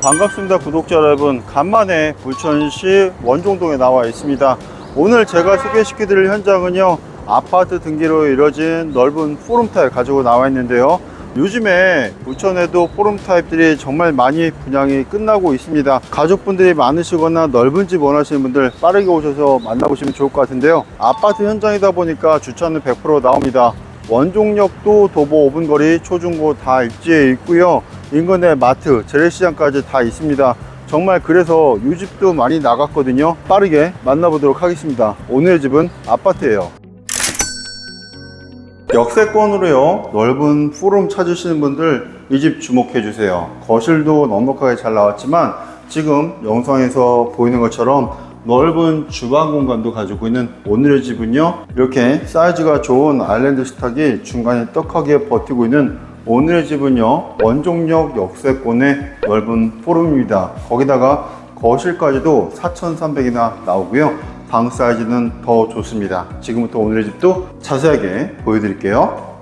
반갑습니다 구독자 여러분. 간만에 부천시 원종동에 나와 있습니다. 오늘 제가 소개시켜 드릴 현장은요 아파트 등기로 이뤄진 넓은 포럼 타입 가지고 나와 있는데요. 요즘에 부천에도 포럼 타입들이 정말 많이 분양이 끝나고 있습니다. 가족분들이 많으시거나 넓은 집 원하시는 분들 빠르게 오셔서 만나보시면 좋을 것 같은데요. 아파트 현장이다 보니까 주차는 100% 나옵니다 원종역도 도보 5분 거리 초중고 다 입지에 있고요. 인근에 마트 재래시장까지 다 있습니다. 정말 그래서 이 집도 많이 나갔거든요. 빠르게 만나보도록 하겠습니다. 오늘의 집은 아파트예요. 역세권으로요. 넓은 포럼 찾으시는 분들 이 집 주목해 주세요. 거실도 넉넉하게 잘 나왔지만 지금 영상에서 보이는 것처럼 넓은 주방 공간도 가지고 있는 오늘의 집은요 이렇게 사이즈가 좋은 아일랜드 식탁이 중간에 떡하게 버티고 있는 오늘의 집은요 원종역 역세권의 넓은 포럼입니다. 거기다가 거실까지도 4,300이나 나오고요. 방 사이즈는 더 좋습니다. 지금부터 오늘의 집도 자세하게 보여드릴게요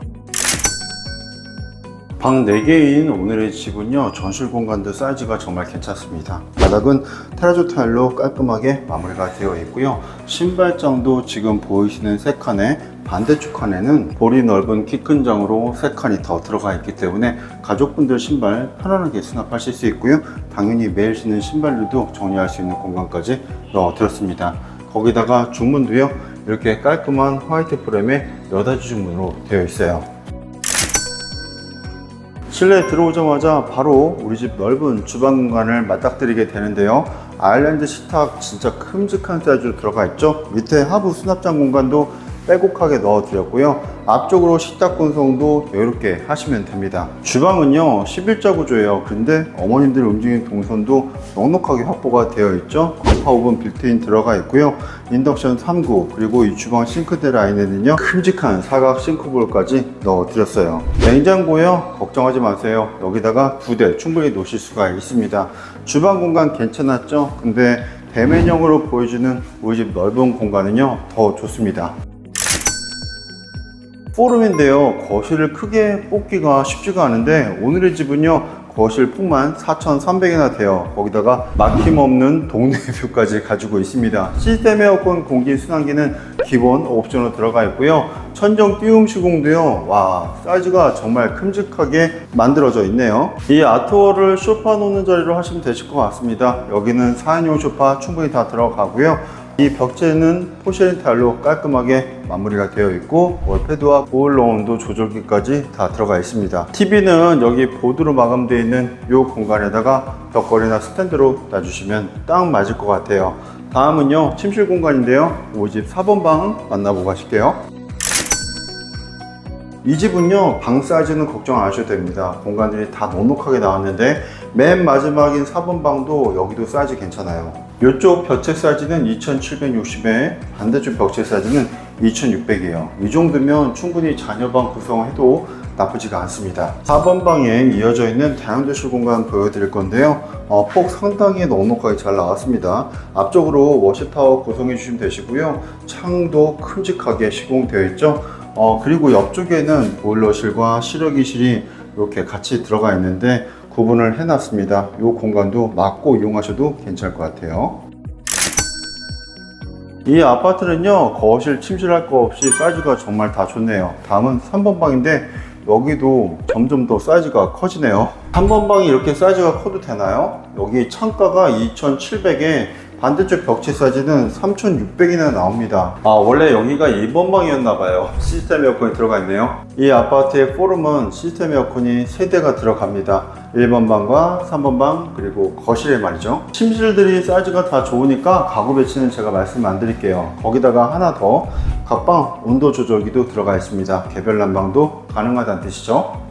방 4개인 오늘의 집은요 전실 공간도 사이즈가 정말 괜찮습니다. 바닥은 테라조 타일로 깔끔하게 마무리가 되어 있고요. 신발장도 지금 보이시는 세 칸에 반대쪽 칸에는 볼이 넓은 키 큰 장으로 세 칸이 더 들어가 있기 때문에 가족분들 신발 편안하게 수납하실 수 있고요. 당연히 매일 신는 신발들도 정리할 수 있는 공간까지 넣어드렸습니다. 거기다가 중문도요 이렇게 깔끔한 화이트 프레임에 여닫이 중문으로 되어 있어요 실내에 들어오자마자 바로 우리 집 넓은 주방 공간을 맞닥뜨리게 되는데요. 아일랜드 식탁 진짜 큼직한 사이즈로 들어가 있죠. 밑에 하부 수납장 공간도 빼곡하게 넣어드렸고요. 앞쪽으로 식탁 군성도 이렇게 하시면 됩니다. 주방은요 11자 구조예요. 근데 어머님들 움직이는 동선도 넉넉하게 확보가 되어 있죠. 광파 오븐 빌트인 들어가 있고요. 인덕션 3구 그리고 이 주방 싱크대 라인에는요 큼직한 사각 싱크볼까지 넣어드렸어요. 냉장고요 걱정하지 마세요. 여기다가 두 대 충분히 놓으실 수가 있습니다. 주방 공간 괜찮았죠? 근데 대면형으로 보여주는 우리 집 넓은 공간은요 더 좋습니다. 포럼인데요. 거실을 크게 뽑기가 쉽지가 않은데 오늘의 집은요. 거실 폭만 4,300이나 돼요. 거기다가 막힘없는 동네 뷰까지 가지고 있습니다. 시스템 에어컨 공기 순환기는 기본 옵션으로 들어가 있고요. 천정 띄움 시공도요. 와 사이즈가 정말 큼직하게 만들어져 있네요. 이 아트월을 소파 놓는 자리로 하시면 되실 것 같습니다. 여기는 4인용 소파 충분히 다 들어가고요. 이 벽체는 포쉐린 타일로 깔끔하게 마무리가 되어 있고 월패드와 보일러 온도 조절기까지 다 들어가 있습니다. TV는 여기 보드로 마감되어 있는 이 공간에다가 벽걸이나 스탠드로 놔주시면 딱 맞을 것 같아요. 다음은요 침실 공간인데요. 이집 4번 방 만나보고 가실게요. 이 집은요 방 사이즈는 걱정 안 하셔도 됩니다. 공간들이 다 넉넉하게 나왔는데 맨 마지막인 4번 방도 여기도 사이즈 괜찮아요. 이쪽 벽체 사이즈는 2760에 반대쪽 벽체 사이즈는 2600이에요. 이 정도면 충분히 자녀방 구성해도 나쁘지가 않습니다. 4번 방에 이어져 있는 다용도실 공간 보여드릴 건데요. 어, 폭 상당히 넉넉하게 잘 나왔습니다. 앞쪽으로 워시타워 구성해 주시면 되시고요. 창도 큼직하게 시공되어 있죠. 어, 그리고 옆쪽에는 보일러실과 시러기실이 이렇게 같이 들어가 있는데 구분을 해놨습니다. 이 공간도 막고 이용하셔도 괜찮을 것 같아요. 이 아파트는요, 거실 침실할 거 없이 사이즈가 정말 다 좋네요. 다음은 3번 방인데, 여기도 점점 더 사이즈가 커지네요. 3번 방이 이렇게 사이즈가 커도 되나요? 여기 창가가 2,700에 반대쪽 벽체 사이즈는 3,600이나 나옵니다. 아, 원래 여기가 1번 방이었나봐요. 시스템 에어컨이 들어가 있네요. 이 아파트의 포럼은 시스템 에어컨이 3대가 들어갑니다. 1번 방과 3번 방, 그리고 거실에 말이죠. 침실들이 사이즈가 다 좋으니까 가구 배치는 제가 말씀 안 드릴게요. 거기다가 하나 더, 각방 온도 조절기도 들어가 있습니다. 개별 난방도 가능하다는 뜻이죠.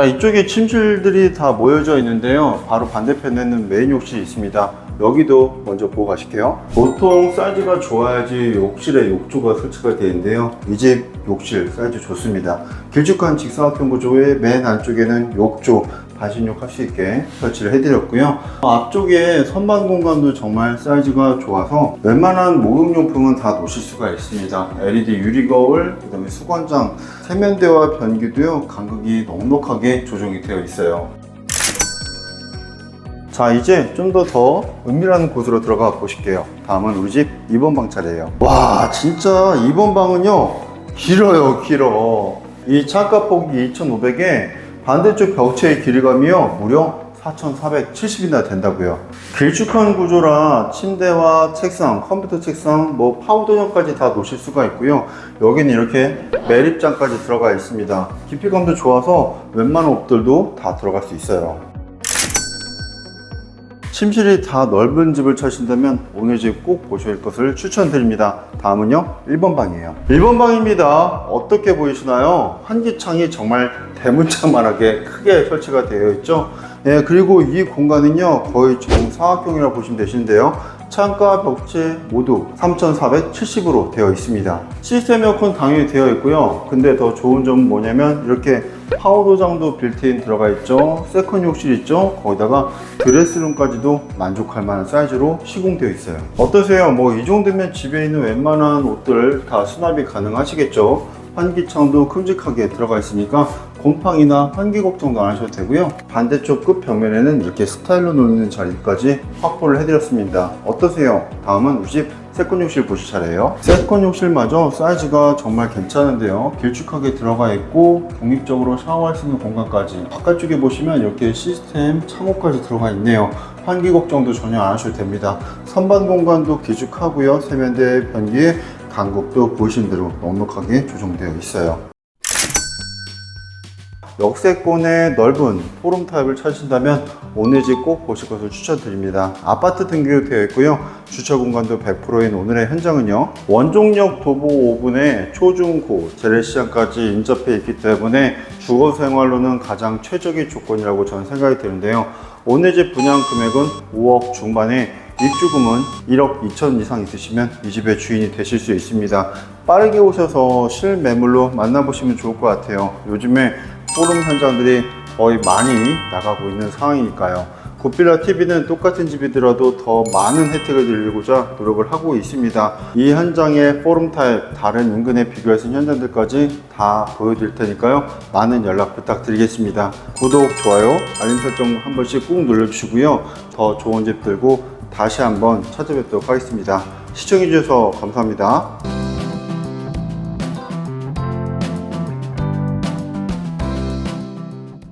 자 이쪽에 침실들이 다 모여져 있는데요. 바로 반대편에는 메인 욕실이 있습니다. 여기도 먼저 보고 가실게요. 보통 사이즈가 좋아야지 욕실에 욕조가 설치가 되는데요. 이 집 욕실 사이즈 좋습니다. 길쭉한 직사각형 구조의 맨 안쪽에는 욕조 반신욕 할 수 있게 설치를 해드렸고요. 앞쪽에 선반 공간도 정말 사이즈가 좋아서 웬만한 목욕용품은 다 놓으실 수가 있습니다. LED 유리 거울 그 다음에 수건장 세면대와 변기도요 간극이 넉넉하게 조정이 되어 있어요. 자 이제 좀 더더 은밀한 곳으로 들어가 보실게요. 다음은 우리 집 2번 방 차례예요. 와 진짜 2번 방은요 길어요 길어. 이 창가 폭이 2500에 반대쪽 벽체의 길이감이요 무려 4,470이나 된다고요. 길쭉한 구조라 침대와 책상, 컴퓨터 책상, 뭐 파우더형까지 다 놓으실 수가 있고요. 여기는 이렇게 매립장까지 들어가 있습니다. 깊이감도 좋아서 웬만한 옷들도 다 들어갈 수 있어요. 침실이 다 넓은 집을 찾으신다면 오늘 집 꼭 보실 것을 추천드립니다. 다음은요, 1번 방이에요. 1번 방입니다. 어떻게 보이시나요? 한기창이 정말 대문짝만하게 크게 설치가 되어 있죠. 예, 그리고 이 공간은요, 거의 정사각형이라고 보시면 되시는데요. 창가 벽체 모두 3470으로 되어 있습니다. 시스템 에어컨 당연히 되어 있고요. 근데 더 좋은 점은 뭐냐면 이렇게 파워 도장도 빌트인 들어가 있죠. 세컨 욕실 있죠. 거기다가 드레스룸까지도 만족할 만한 사이즈로 시공되어 있어요. 어떠세요? 뭐 이 정도면 집에 있는 웬만한 옷들 다 수납이 가능하시겠죠. 환기창도 큼직하게 들어가 있으니까 곰팡이나 환기 걱정도 안 하셔도 되고요. 반대쪽 끝 벽면에는 이렇게 스타일로 놓는 자리까지 확보를 해드렸습니다. 어떠세요? 다음은 우리 집 세컨 욕실 보실 차례예요. 세컨 욕실마저 사이즈가 정말 괜찮은데요. 길쭉하게 들어가 있고 독립적으로 샤워할 수 있는 공간까지 바깥쪽에 보시면 이렇게 시스템 창호까지 들어가 있네요. 환기 걱정도 전혀 안 하셔도 됩니다. 선반 공간도 길쭉하고요. 세면대 변기에 간국도 보이신 대로 넉넉하게 조정되어 있어요. 역세권의 넓은 포럼 타입을 찾으신다면 오늘 집 꼭 보실 것을 추천드립니다. 아파트 등기로 되어 있고요. 주차 공간도 100%인 오늘의 현장은요. 원종역 도보 5분에 초중고 재래시장까지 인접해 있기 때문에 주거 생활로는 가장 최적의 조건이라고 저는 생각이 드는데요. 오늘 집 분양 금액은 5억 중반에 입주금은 1억 2천 이상 있으시면 이 집의 주인이 되실 수 있습니다. 빠르게 오셔서 실매물로 만나보시면 좋을 것 같아요. 요즘에 포럼 현장들이 거의 많이 나가고 있는 상황이니까요. 굿빌라 TV는 똑같은 집이더라도 더 많은 혜택을 드리고자 노력을 하고 있습니다. 이 현장의 포럼 타입, 다른 인근에 비교해서 현장들까지 다 보여드릴 테니까요. 많은 연락 부탁드리겠습니다. 구독, 좋아요, 알림 설정 한 번씩 꾹 눌러주시고요. 더 좋은 집 들고 다시 한번 찾아뵙도록 하겠습니다. 시청해주셔서 감사합니다.